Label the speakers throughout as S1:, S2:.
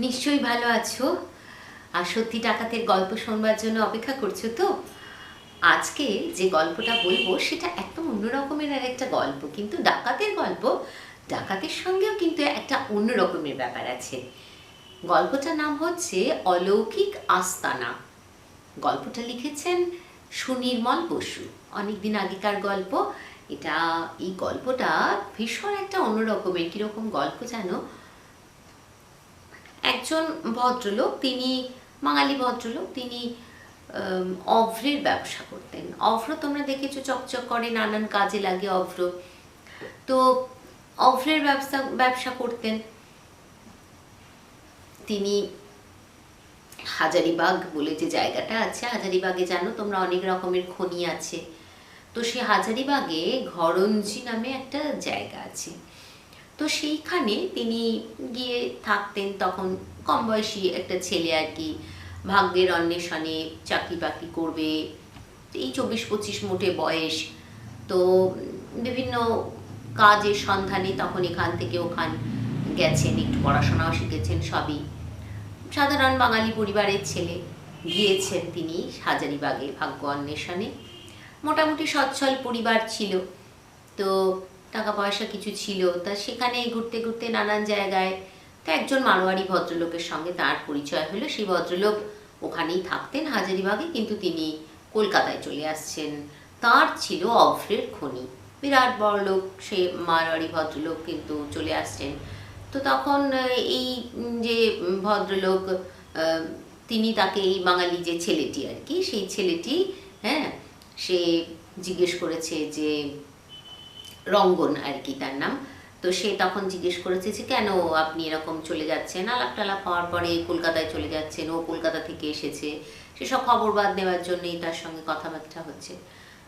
S1: নিশ্চয়ই ভালো আছো। আর সত্যি ডাকাতের গল্প শোনবার জন্য অপেক্ষা করছ তো? আজকে যে গল্পটা বলব, সেটা একদম অন্য রকমের আর একটা গল্প। কিন্তু ডাকাতের গল্প, ডাকাতের সঙ্গেও কিন্তু একটা অন্য রকমের ব্যাপার আছে। গল্পটার নাম হচ্ছে অলৌকিক আস্তানা। গল্পটা লিখেছেন সুনির্মল বসু। অনেকদিন আগেকার গল্প। এটা, এই গল্পটা ভীষণ একটা অন্যরকমের কীরকম গল্প জানো? একজন ভদ্রলোক, তিনি বাঙালি ভদ্রলোক, তিনি অভ্রের ব্যবসা করতেন। অভ্র তোমরা দেখেছ চকচক করে, নানান কাজে লাগে অভ্র। তো অভ্রের ব্যবসা ব্যবসা করতেন। তিনি হাজারিবাগ বলে যে জায়গাটা আছে, হাজারিবাগে জানো তোমরা অনেক রকমের খনি আছে। তো সেই হাজারিবাগে ঘরঞ্জি নামে একটা জায়গা আছে। তো সেইখানে তিনি গিয়ে থাকতেন তখন কম বয়সী একটা ছেলে আর কি। ভাগ্যের অন্বেষণে চাকরি বাকরি করবে। এই চব্বিশ পঁচিশ মোটে বয়স। তো বিভিন্ন কাজের সন্ধানে তখন এখান থেকে ওখান গেছেন, একটু পড়াশোনাও শিখেছেন সবই। সাধারণ বাঙালি পরিবারের ছেলে। গিয়েছেন তিনি হাজারিবাগে ভাগ্য অন্বেষণে। মোটামুটি সচ্ছল পরিবার ছিল। তো টাকা পয়সা কিছু ছিল, তা সেখানে ঘুরতে ঘুরতে নানান জায়গায় তো একজন মারোয়ারি ভদ্রলোকের সঙ্গে তার পরিচয় হলো। সেই ভদ্রলোক ওখানেই থাকতেন হাজারিবাগে, কিন্তু তিনি কলকাতায় চলে আসছেন। তার ছিল অভ্রের খনি। বিরাট বড় লোক, সে মারোয়ারি ভদ্রলোক কিন্তু চলে আসছেন। তো তখন এই যে ভদ্রলোক তিনি তাকে এই বাঙালি যে ছেলেটি আর কি, সেই ছেলেটি হ্যাঁ সে জিজ্ঞেস করেছে যে রঙ্গন আর কি তার নাম। তো সে তখন জিজ্ঞেস করেছে যে, কেন আপনি এরকম চলে যাচ্ছেন? আলাপ টালাপ হওয়ার পরে কলকাতায় চলে যাচ্ছেন, ও কলকাতা থেকে এসেছে। সেসব খবর বাদ নেওয়ার জন্যই তার সঙ্গে কথাবার্তা হচ্ছে।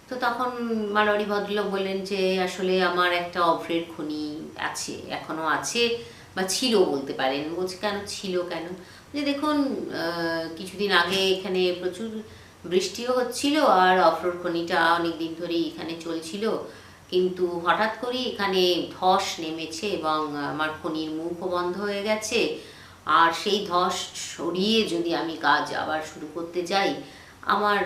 S1: তো তখন মারোয়ারি ভদ্রলোক বললেন যে, আসলে আমার একটা অভ্রের খনি আছে, এখনও আছে বা ছিল বলতে পারেন। বলছে, কেন ছিল কেন? যে দেখুন কিছুদিন আগে এখানে প্রচুর বৃষ্টিও হচ্ছিল আর অফরোড খনিটা অনেক দিন ধরেই এখানে চলছিল। কিন্তু হঠাৎ করে এখানে ধস নেমেছে এবং আমার খনির মুখও বন্ধ হয়ে গেছে। আর সেই ধস সরিয়ে যদি আমি কাজ আবার শুরু করতে যাই, আমার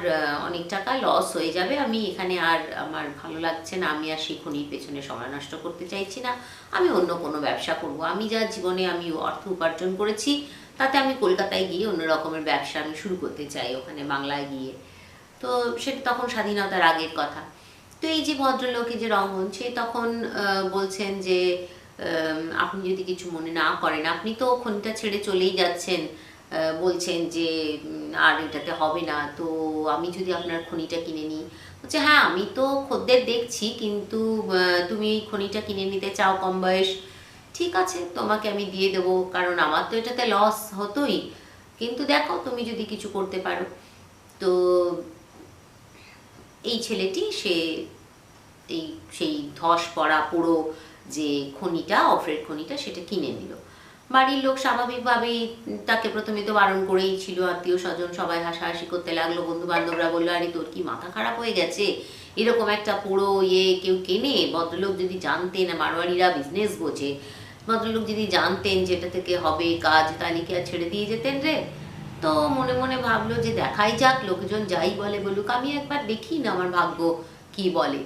S1: অনেক টাকা লস হয়ে যাবে। আমি এখানে আর আমার ভালো লাগছে না। আমি আর সেই খনির পেছনে সময় নষ্ট করতে চাইছি না। আমি অন্য কোনো ব্যবসা করব। আমি যা জীবনে আমি অর্থ উপার্জন করেছি, তাতে আমি কলকাতায় গিয়ে অন্য রকমের ব্যবসা আমি শুরু করতে চাই, ওখানে বাংলায় গিয়ে। তো সেটা তখন স্বাধীনতার আগের কথা। তো এই যে ভদ্রলোক, এই যে রঙ্গন সে তখন বলছেন যে আপনি যদি কিছু মনে না করেন, আপনি তো খনিটা ছেড়ে চলেই যাচ্ছেন বলছেন যে আর এটাতে হবে না, তো আমি যদি আপনার খনিটা কিনে নিই। বলছে হ্যাঁ আমি তো খদ্দের দেখছি, কিন্তু তুমি খনিটা কিনে নিতে চাও কম বয়স। ঠিক আছে, তোমাকে আমি দিয়ে দেবো, কারণ আমার তো এটাতে লস হতোই। কিন্তু দেখো, তুমি যদি কিছু করতে পারো। তো এই ছেলেটি, সে এই, সেই ধস পড়া পুরো যে খনিটা, অফরের খনিটা, সেটা কিনে নিল। বাড়ির লোক স্বাভাবিকভাবেই তাকে প্রথমে তো বারণ করেই ছিল, আত্মীয় স্বজন সবাই হাসাহাসি করতে লাগল বন্ধু বান্ধবরা বলল, আরে, তোর কি মাথা খারাপ হয়ে গেছে? এরকম একটা পুরো ইয়ে কেউ কেনে? ভদ্রলোক যদি জানতেন মারোয়ারিরা বিজনেস বোঝে। ভদ্রলোক যদি জানতেন যেটা থেকে হবে কাজ, তাহলে কি আর ছেড়ে দিয়ে যেতেন রে? তো মনে মনে ভাবলো যে দেখাই যাক, লোকজন যাই বলে বলুক। আমি একবার দেখি না আমার ভাগ্য কি বলে।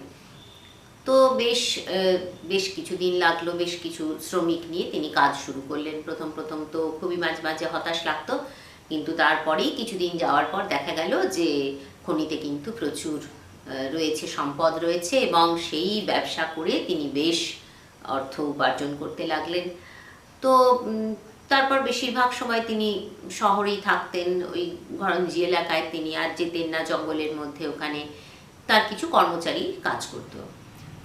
S1: তো বেশ বেশ কিছুদিন লাগল, বেশ কিছু শ্রমিক নিয়ে তিনি কাজ শুরু করলেন। প্রথম প্রথম তো খুবই মাঝে মাঝে হতাশ লাগতো, কিন্তু তারপরেই কিছুদিন যাওয়ার পর দেখা গেল যে খনিতে কিন্তু প্রচুর রয়েছে, সম্পদ রয়েছে এবং সেই ব্যবসা করে তিনি বেশ অর্থ উপার্জন করতে লাগলেন। তো তারপর বেশিরভাগ সময় তিনি শহরেই থাকতেন, ওই ঘরঞ্জি এলাকায় তিনি আর যেতেন না জঙ্গলের মধ্যে, ওখানে তার কিছু কর্মচারী কাজ করতো।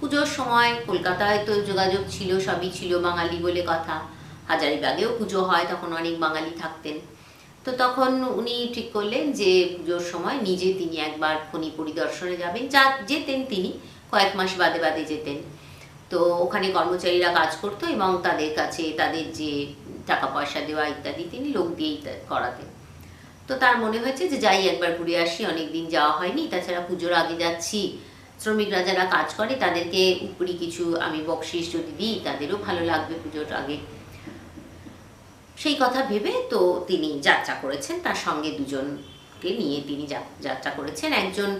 S1: পুজোর সময় কলকাতায় তো যোগাযোগ ছিল, সবই ছিল বাঙালি বলে কথা। হাজারিবাগেও পুজো হয়, তখন অনেক বাঙালি থাকতেন। তো তখন উনি ঠিক করলেন যে পুজোর সময় নিজে তিনি একবার খনি পরিদর্শনে যাবেন। যা যেতেন তিনি, কয়েক মাস বাদে বাদে যেতেন। তো ওখানে কর্মচারীরা কাজ করতো এবং তাদের কাছে তাদের যে টাকা পয়সা দেওয়া ইত্যাদি তিনি লোক দিয়েই করাতেন। তো তার মনে হয়েছে যে যাই একবার ঘুরে আসি অনেক দিন যাওয়া হয়নি, তাছাড়া পুজোর আগে যাচ্ছি। শ্রমিকরা যারা কাজ করে তাদেরকে উপরি কিছু আমি বকশিস যদি দিই, তাদেরও ভালো লাগবে পুজোর আগে। সেই কথা ভেবে তো তিনি যাত্রা করেছেন, তার সঙ্গে দুজনকে নিয়ে তিনি যাত্রা করেছেন। একজন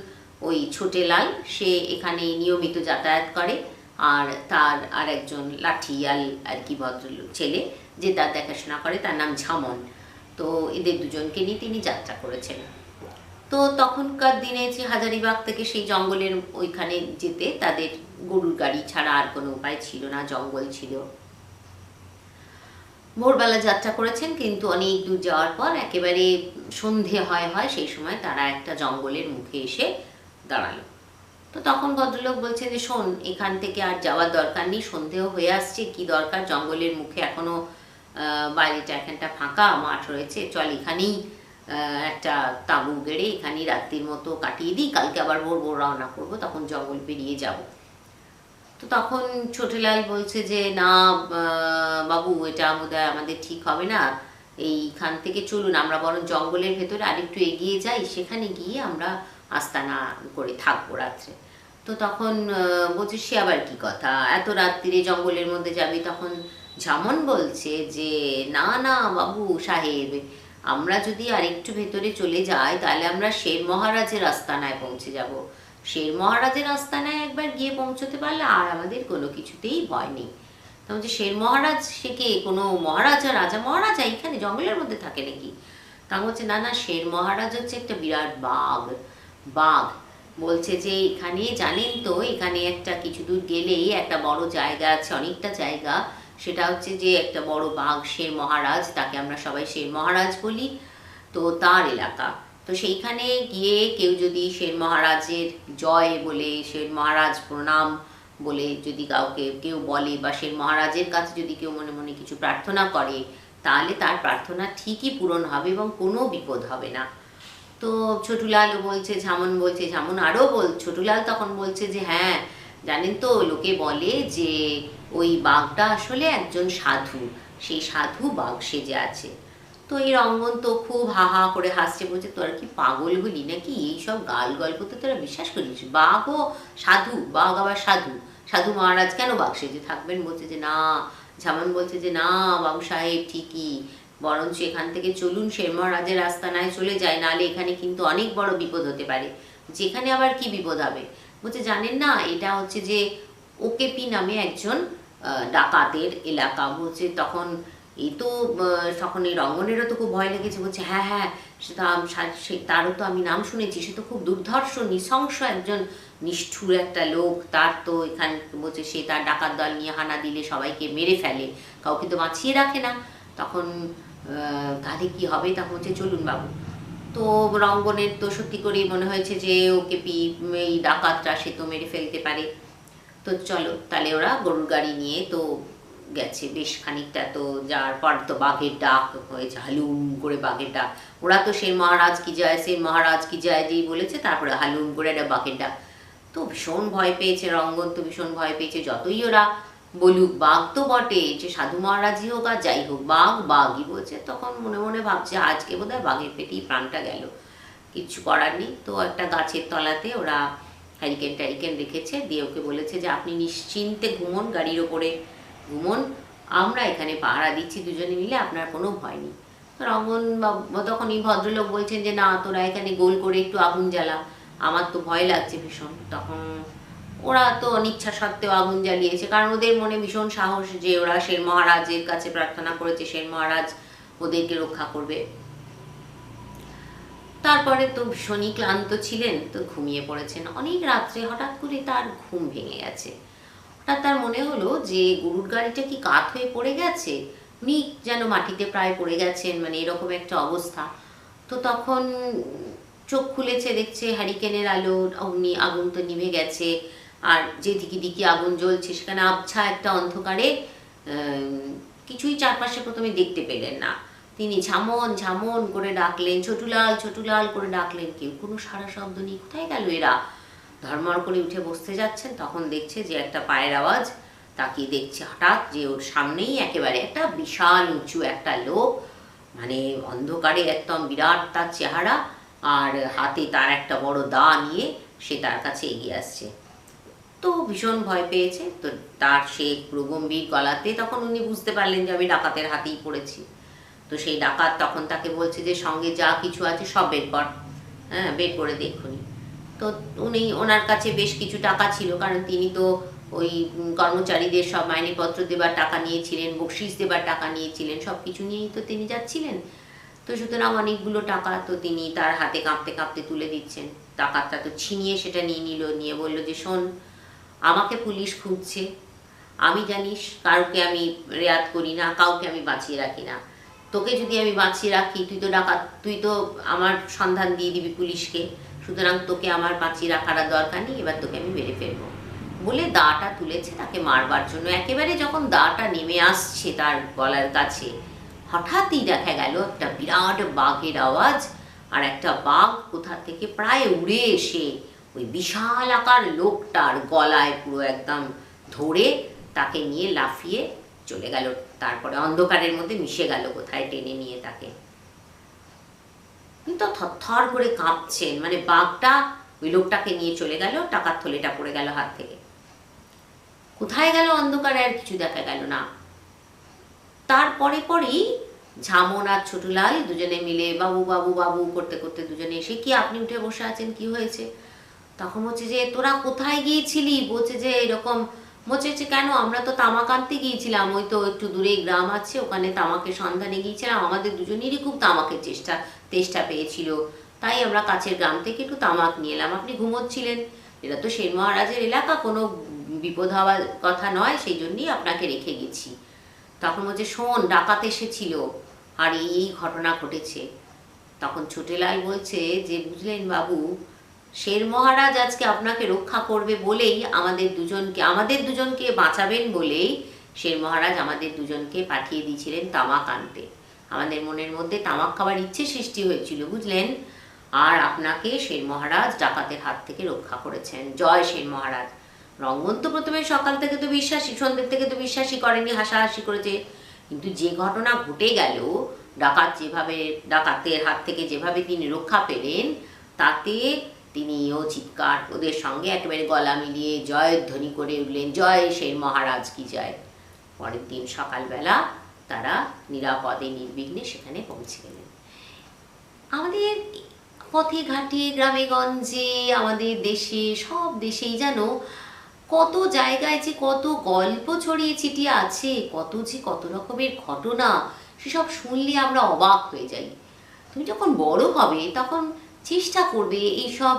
S1: ওই ছোটে লাল, সে এখানে নিয়মিত যাতায়াত করে। আর তার আর একজন লাঠিয়াল আর কি ভদ্রলোক ছেলে যে তার দেখাশোনা করে, তার নাম ঝামন। তো এদের দুজনকে নিয়ে তিনি যাত্রা করেছেন। তো তখনকার দিনে যে হাজারিবাগ থেকে সেই জঙ্গলের ওইখানে যেতে তাদের গরুর গাড়ি ছাড়া আর কোনো উপায় ছিল না, জঙ্গল ছিল। ভোরবেলা যাত্রা করেছেন, কিন্তু অনেক দূর যাওয়ার পর একেবারে সন্ধে হয় হয় সেই সময় তারা একটা জঙ্গলের মুখে এসে দাঁড়াল। তো তখন ভদ্রলোক বলছে যে, শোন, এখান থেকে আর যাওয়ার দরকার নেই, সন্ধেও হয়ে আসছে, কি দরকার? জঙ্গলের মুখে এখনও বাইরেটা এখানটা ফাঁকা, মাঠ রয়েছে, চল এখানেই একটা তাঁবু গেড়ে এখানেই রাত্রির মতো কাটিয়ে দিই, কালকে আবার ভোর ভোর রওনা করব, তখন জঙ্গল পেরিয়ে যাব। তো তখন ছোটলাল বলছে যে, না বাবু, এটা বোধহয় আমাদের ঠিক হবে না। এইখান থেকে চলুন, আমরা বরং জঙ্গলের ভেতরে আরেকটু এগিয়ে যাই, সেখানে গিয়ে আমরা আস্তানা করে থাকব রাত্রে। তো তখন বলছে, সে আবার কি কথা? এত রাত্রিরে জঙ্গলের মধ্যে যাবি, তখন ঝামন বলছে যে, না না, বাবু, সাহেব, আমরা যদি আরেকটু ভেতরে চলে যাই, তাহলে আমরা শের মহারাজের আস্তানায় পৌঁছে যাব। শের মহারাজের আস্তানায় একবার গিয়ে পৌঁছতে পারলে আর আমাদের কোনো কিছুতেই ভয় নেই। তো বলছে, শের মহারাজ, সে কে? কোনো মহারাজা, রাজা, মহারাজা এখানে জঙ্গলের মধ্যে থাকে নাকি? তা বলছে, না না, শের মহারাজ হচ্ছে একটা বিরাট বাঘ বাঘ। বলছে যে এখানে জানেন তো, এখানে একটা কিছু দূর গেলেই একটা বড় জায়গা আছে, অনেকটা জায়গা। সেটা হচ্ছে যে একটা বড় বাঘ শের মহারাজ, তাকে আমরা সবাই শের মহারাজ বলি, তো তার এলাকা। তো সেইখানে গিয়ে কেউ যদি শের মহারাজের জয় বলে, শের মহারাজ প্রণাম বলে যদি কাউকে কেউ বলে বা শের মহারাজের কাছে যদি কেউ মনে মনে কিছু প্রার্থনা করে, তাহলে তার প্রার্থনা ঠিকই পূরণ হবে এবং কোনো বিপদ হবে না। তো ছোটুলাল বলছে, ঝামন বলছে, ঝামন আরও বল, ছোটুলাল তখন বলছে যে হ্যাঁ জানেন তো, লোকে বলে যে, ওই বাঘটা আসলে একজন সাধু, সেই সাধু বাঘ সেজে আছে। তো এই রঙ্গন তো খুব হা হা করে হাসছে, বলছে, তোরা কি পাগল হলি নাকি এইসব গাল গল্প তো তোরা বিশ্বাস করিস? বাঘ ও সাধু, বাঘ আবার সাধু। সাধু মহারাজ কেন বাঘ সেজে থাকবেন? বলছে যে, না। ঝামন বলছে যে, না, বাবু সাহেব, ঠিকই। বরঞ্চ এখান থেকে চলুন শের মহারাজের আস্তানায় চলে যায় নাহলে এখানে কিন্তু অনেক বড় বিপদ হতে পারে। যেখানে আবার কি বিপদ হবে? বলছে, জানেন না, এটা হচ্ছে যে ওকেপি নামে একজন ডাকাতের এলাকা। বলছে, তখন এই তো তখন এই রঙ্গনেরও তো খুব ভয় লেগেছে। বলছে হ্যাঁ হ্যাঁ সে তো সে তারও তো আমি নাম শুনেছি, সে তো খুব দুর্ধর্ষ, নৃশংস একজন নিষ্ঠুর একটা লোক। তার তো এখান, বলছে, সে তার ডাকাত দল নিয়ে হানা দিলে সবাইকে মেরে ফেলে, কাউকে তো বাঁচিয়ে রাখে না। তখন তাহলে কি হবে তখন বলছে, চলুন বাবু। তো রঙ্গনের তো সত্যি করেই মনে হয়েছে যে ওকে পি, এই ডাকাতরা সে তো মেরে ফেলতে পারে। তো চলো, তাহলে ওরা গরুর গাড়ি নিয়ে তো গেছে। বেশ খানিকটা তো যাওয়ার পর তো বাঘের ডাক হয়েছে, হালুম করে বাঘের ডাক। ওরা তো সেই মহারাজ কি যায় সেই মহারাজ কি যায় যেই বলেছে, তারপরে হালুম করে একটা বাঘের ডাক। তো ভীষণ ভয় পেয়েছে রঙ্গন, তো ভীষণ ভয় পেয়েছে যতই ওরা বলুক, বাঘ তো বটে, যে সাধু মহারাজই হোক আর যাই হোক, বাঘ বাঘই বলছে। তখন মনে মনে ভাবছে, আজকে বোধহয় বাঘের পেটেই প্রাণটা গেল। কিচ্ছু করার নেই। তো একটা গাছের তলাতে ওরা হ্যারিকেন ট্যারিকেন রেখেছে, দিয়ে ওকে বলেছে যে, আপনি নিশ্চিন্তে ঘুমন, গাড়ির ওপরে ঘুমন। আমরা এখানে পাহারা দিচ্ছি, দুজনে মিলে, আপনার কোনো ভয় নেই। রঙ্গন তখন এই ভদ্রলোক বলছেন যে, না, তোরা এখানে গোল করে একটু আগুন জ্বালা। আমার তো ভয় লাগছে ভীষণ। তখন ওরা তো অনিচ্ছা সত্ত্বেও আগুন জ্বালিয়েছে। কারণ ওদের মনে ভীষণ সাহস যে ওরা শের মহারাজের কাছে প্রার্থনা করেছে, শের মহারাজ ওদেরকে রক্ষা করবে। তারপরে তো ভীষণই ক্লান্ত ছিলেন, তো ঘুমিয়ে পড়েছেন। অনেক রাত্রে হঠাৎ করে তার ঘুম ভেঙে গেছে। হঠাৎ তার মনে হলো যে, গরুর গাড়িটা কি কাত হয়ে পড়ে গেছে? উনি যেন মাটিতে প্রায় পড়ে গেছেন মানে এরকম একটা অবস্থা। তো তখন চোখ খুলেছে, দেখছে হ্যারিকেনের আলো, অগ্নি, আগুন তো নিভে গেছে। আর যে দিকে আগুন জ্বলছে, সেখানে আবছা একটা অন্ধকারে কিছুই চারপাশে প্রথমে দেখতে পেলেন না। তিনি ঝামন ঝামন করে ডাকলেন, ছোটুলাল ছোটুলাল করে ডাকলেন কেউ। কোনো সারা শব্দ নেই, কোথায় গেল এরা? ধর্মর করে উঠে বসতে যাচ্ছেন, তখন দেখছে যে একটা পায়ের আওয়াজ তাকিয়ে দেখছে হঠাৎ যে ওর সামনেই একেবারে একটা বিশাল উঁচু একটা লোক মানে অন্ধকারে একদম বিরাট তার চেহারা, আর হাতে তার একটা বড় দা নিয়ে সে তার কাছে এগিয়ে আসছে। তো ভীষণ ভয় পেয়েছে। তো তার সে প্রগম্ভীর গলাতে তখন উনি বুঝতে পারলেন যে আমি ডাকাতের হাতেই পড়েছি। তো সেই ডাকাত তখন তাকে বলছে যে, সঙ্গে যা কিছু আছে সব বের কর। হ্যাঁ বের করে দেখুনি তো উনি ওনার কাছে বেশ কিছু টাকা ছিল, কারণ তিনি তো ওই কর্মচারীদের সব মাইনেপত্র দেবার টাকা নিয়েছিলেন বকশিস দেবার টাকা নিয়েছিলেন, সব কিছু নিয়েই তো তিনি যাচ্ছিলেন। তো সুতরাং অনেকগুলো টাকা তো তিনি তার হাতে কাঁপতে কাঁপতে তুলে দিচ্ছেন। টাকাটা তো ছিনিয়ে সেটা নিয়ে নিল, নিয়ে বলল যে, শোন আমাকে পুলিশ খুঁজছে। আমি জানিস কাউকে আমি রেয়াত করি না, কাউকে আমি বাঁচিয়ে রাখি না। তোকে যদি আমি বাঁচিয়ে রাখি, তুই তো ডাকাত, তুই তো আমার সন্ধান দিয়ে দিবি পুলিশকে। সুতরাং তোকে আমার বাঁচিয়ে রাখার দরকার নেই, এবার তোকে আমি মেরে ফেলব। বলে দাটা তুলেছে তাকে মারবার জন্য। একেবারে যখন দাটা নেমে আসছে তার গলার কাছে, হঠাৎই দেখা গেল একটা বিরাট বাঘের আওয়াজ, আর একটা বাঘ কোথা থেকে প্রায় উড়ে এসে ওই বিশাল আকার লোকটার গলায় পুরো একদম ধরে তাকে নিয়ে লাফিয়ে চলে গেল। তারপরে অন্ধকারের মধ্যে মিশে গেল কোথায় টেনে নিয়ে তাকে। কিন্তু থরথর করে কাঁপছেন মানে বাঘটা ওই লোকটাকে নিয়ে চলে গেল, টাকার থলেটা পড়ে গেল হাত থেকে। কোথায় গেল অন্ধকারে আর কিছু দেখা গেল না। তারপরে পরেই ঝামন আর ছোটুলাল দুজনে মিলে বাবু বাবু বাবু করতে করতে দুজনে এসে, কি আপনি উঠে বসে আছেন? কি হয়েছে? তখন হচ্ছে যে, তোরা কোথায় গিয়েছিলি? বলছে যে, এরকম। বলছে যে, কেন? আমরা তো তামাক আনতে গিয়েছিলাম। ওই তো একটু দূরে গ্রাম আছে, ওখানে তামাকের সন্ধানে গিয়েছিলাম। আমাদের দুজনেরই খুব তামাকের চেষ্টা, তেষ্টা পেয়েছিল। তাই আমরা কাছের গ্রাম থেকে একটু তামাক নিয়ে এলাম। আপনি ঘুমোচ্ছিলেন। এটা তো সেন মহারাজের এলাকা, কোনো বিপদ হওয়ার কথা নয়। সেই জন্যই আপনাকে রেখে গেছি। তখন বলছে, শোন, ডাকাত এসেছিল। আর এই ঘটনা ঘটেছে। তখন ছোটেলাল বলছে যে, বুঝলেন বাবু শের মহারাজ আজকে আপনাকে রক্ষা করবে বলেই আমাদের দুজনকে আমাদের দুজনকে বাঁচাবেন বলেই শের মহারাজ আমাদের দুজনকে পাঠিয়ে দিয়েছিলেন তামাক আনতে। আমাদের মনের মধ্যে তামাক খাবার ইচ্ছে সৃষ্টি হয়েছিল, বুঝলেন? আর আপনাকে শের মহারাজ ডাকাতের হাত থেকে রক্ষা করেছেন। জয় শের মহারাজ। রঙ্গন তো প্রথমে সকাল থেকে তো বিশ্বাসী, সন্ধ্যের থেকে তো বিশ্বাসই করেনি, হাসাহাসি করেছে। কিন্তু যে ঘটনা ঘটে গেল, ডাকাত যেভাবে, ডাকাতের হাত থেকে যেভাবে তিনি রক্ষা পেলেন, তাতে তিনিও চিৎকার, ওদের সঙ্গে একেবারে গলা মিলিয়ে জয়ধ্বনি করে উঠলেন, জয় সেই মহারাজ কি জয়? পরের দিন সকালবেলা তারা নিরাপদে, নির্বিঘ্নে সেখানে পৌঁছে গেলেন। আমাদের পথে ঘাটে, গ্রামে, গঞ্জে, আমাদের দেশে, সব দেশেই যেন কত জায়গায় যে কত গল্প ছড়িয়ে ছিটিয়ে আছে, কত যে কত রকমের ঘটনা, সেসব শুনলে আমরা অবাক হয়ে যাই। তুমি যখন বড় হবে, তখন চেষ্টা করবে এইসব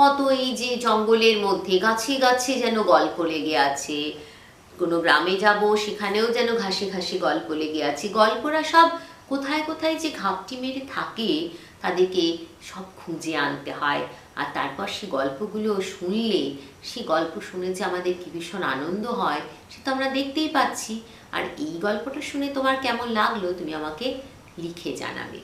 S1: কত এই যে জঙ্গলের মধ্যে গাছে গাছে যেন গল্প লেগে আছে। কোনো গ্রামে যাব, সেখানেও যেন ঘাসে ঘাসে গল্প লেগে আছে। গল্পরা সব কোথায় কোথায় যে ঘাপটি মেরে থাকে, তাদেরকে সব খুঁজে আনতে হয়। আর তারপর সে গল্পগুলো শুনলে, সে গল্প শুনে যে আমাদের কি ভীষণ আনন্দ হয়, সে তো আমরা দেখতেই পাচ্ছি। আর এই গল্পটা শুনে তোমার কেমন লাগল, তুমি আমাকে লিখে জানাবে।